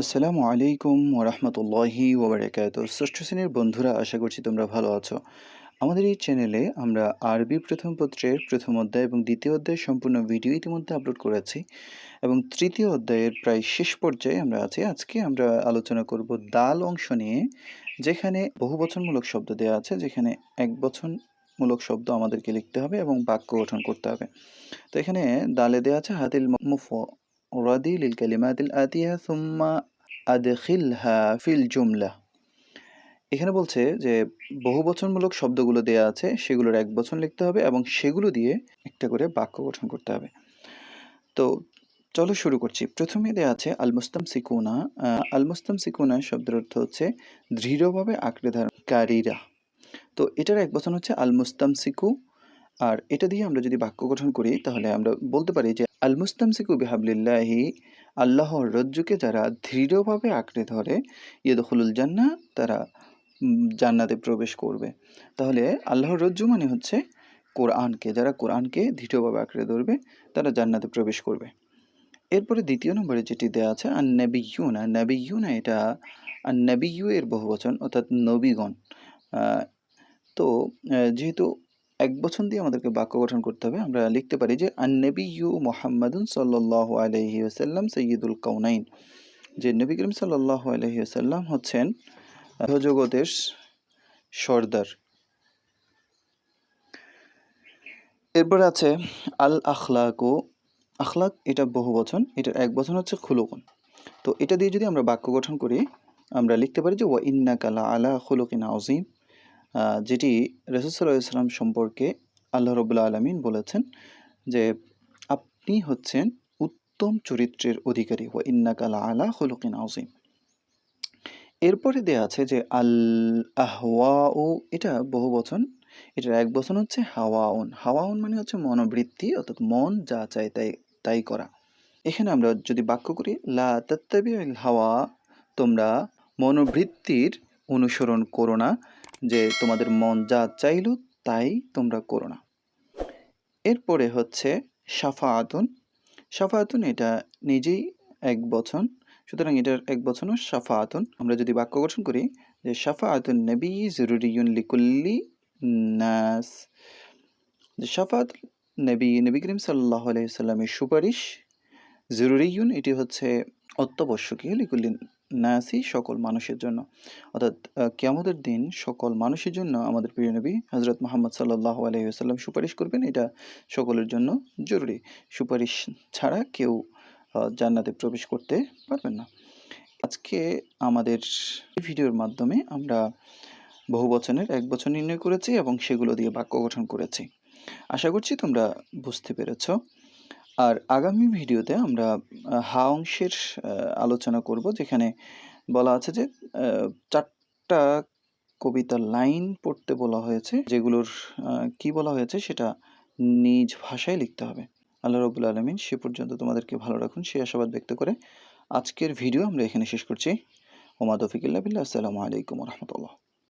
আসসালামু আলাইকুম ওরহমতুল্লাহি ওবরাকাত ষষ্ঠ শ্রেণির বন্ধুরা, আশা করছি তোমরা ভালো আছো। আমাদের এই চ্যানেলে আমরা আরবি প্রথম পত্রের প্রথম অধ্যায় এবং দ্বিতীয় অধ্যায়ের সম্পূর্ণ ভিডিও ইতিমধ্যে আপলোড করেছি এবং তৃতীয় অধ্যায়ের প্রায় শেষ পর্যায়ে আমরা আছি। আজকে আমরা আলোচনা করব দাল অংশ নিয়ে, যেখানে বহু বচনমূলক শব্দ দেওয়া আছে, যেখানে এক বচনমূলক শব্দ আমাদেরকে লিখতে হবে এবং বাক্য গঠন করতে হবে। তো এখানে দালে দেওয়া আছে, হাতিল মুফ লিল কালিমাতিল আতিয়া সুম্মা আদখিলহা ফিল জুমলা এখানে বলছে যে বহু বচনমূলক শব্দগুলো দেয়া আছে, সেগুলোর এক বচন লিখতে হবে এবং সেগুলো দিয়ে একটা করে বাক্য গঠন করতে হবে। তো চলো শুরু করছি। প্রথমে দেওয়া আছে আল মুস্তাম সিকুনা আল মুস্তাম সিকুনা শব্দের অর্থ হচ্ছে দৃঢ়ভাবে আঁকড়ে ধারণকারীরা। তো এটার এক বচন হচ্ছে আল মুস্তাম সিকু আর এটা দিয়ে আমরা যদি বাক্য গঠন করি, তাহলে আমরা বলতে পারি যে আল মুস্তামসিকু বিহাবলিল্লাহি, আল্লাহর রজ্জুকে যারা দৃঢ়ভাবে আঁকড়ে ধরে, ইয়দখলুল জান্না, তারা জান্নাতে প্রবেশ করবে। তাহলে আল্লাহর রজ্জু মানে হচ্ছে কোরআনকে, যারা কোরআনকে দৃঢ়ভাবে আঁকড়ে ধরবে, তারা জান্নাতে প্রবেশ করবে। এরপরে দ্বিতীয় নম্বরে যেটি দেওয়া আছে আর নাবিউনা নাবিউনা এটা আর নাবিউ এর বহুবচন, অর্থাৎ নবীগণ। তো যেহেতু এক বছর দিয়ে আমাদেরকে বাক্য গঠন করতে হবে। আমরা লিখতে পারি যে আন্নবী ইউ মোহাম্মদুন সাল্লাহ আলহি আসাল্লাম সৈয়দুল কাউনাইন যে নবী করিম সাল্লাহ আলহি আসাল্লাম হচ্ছেন জগতের সর্দার। এরপর আছে আল আখলাক আখলাক এটা বহু বচন, এটার এক বচন হচ্ছে খুলুকুন। তো এটা দিয়ে যদি আমরা বাক্য গঠন করি, আমরা লিখতে পারি যে, ওয়া ইন্না কালা আলা খুলুকিন আজিম যেটি রসুসাল্লাহ ইসলাম সম্পর্কে আল্লাহ রবুল্লা আলমিন বলেছেন যে আপনি হচ্ছেন উত্তম চরিত্রের অধিকারী ও ইন্নাকালা আলা হলুকিন আজিম এরপরে দেয়া আছে যে আল আহওয়া ও এটা বহু বচন, এটার এক বচন হচ্ছে হাওয়াউন। হাওয়াউন মানে হচ্ছে মনোবৃত্তি, অর্থাৎ মন যা চায় তাই তাই করা। এখানে আমরা যদি বাক্য করি, লা তত্তাবি হাওয়া, তোমরা মনোবৃত্তির অনুসরণ করো না যে তোমাদের মন যা চাইল তাই তোমরা করো না। এরপরে হচ্ছে সাফা আতুন সাফা আতুন এটা নিজেই এক বচন, সুতরাং এটার এক বচনও সাফা আতুন আমরা যদি বাক্য গঠন করি যে সাফা আতুন নবী জরুরিউন লিকুল্লি নাস। যে সাফাত নবী নবী করিম সাল্লাহ আলাইসাল্লামের সুপারিশ জরুরিউন এটি হচ্ছে অত্যাবশ্যকীয় লিকুল্লি নাসি সকল মানুষের জন্য। অর্থাৎ কেয়ামতের দিন সকল মানুষের জন্য আমাদের প্রিয় নবী হজরত মোহাম্মদ সাল্লাহ আলহিহাল্লাম সুপারিশ করবেন। এটা সকলের জন্য জরুরি। সুপারিশ ছাড়া কেউ জান্নাতে প্রবেশ করতে পারবেন না। আজকে আমাদের ভিডিওর মাধ্যমে আমরা বহু বচনের এক বছর নির্ণয় করেছি এবং সেগুলো দিয়ে বাক্য গঠন করেছি। আশা করছি তোমরা বুঝতে পেরেছ। আর আগামী ভিডিওতে আমরা হা অংশের আলোচনা করব যেখানে বলা আছে যে চারটা কবিতার লাইন পড়তে বলা হয়েছে, যেগুলোর কি বলা হয়েছে সেটা নিজ ভাষায় লিখতে হবে। আল্লাহ রবুল আলমিন সে পর্যন্ত তোমাদেরকে ভালো রাখুন, সে আশাবাদ ব্যক্ত করে আজকের ভিডিও আমরা এখানে শেষ করছি। ওমাদ ফিকিল্লা বিল্লাহ, আসসালামু আলাইকুম রহমতুল্লাহ।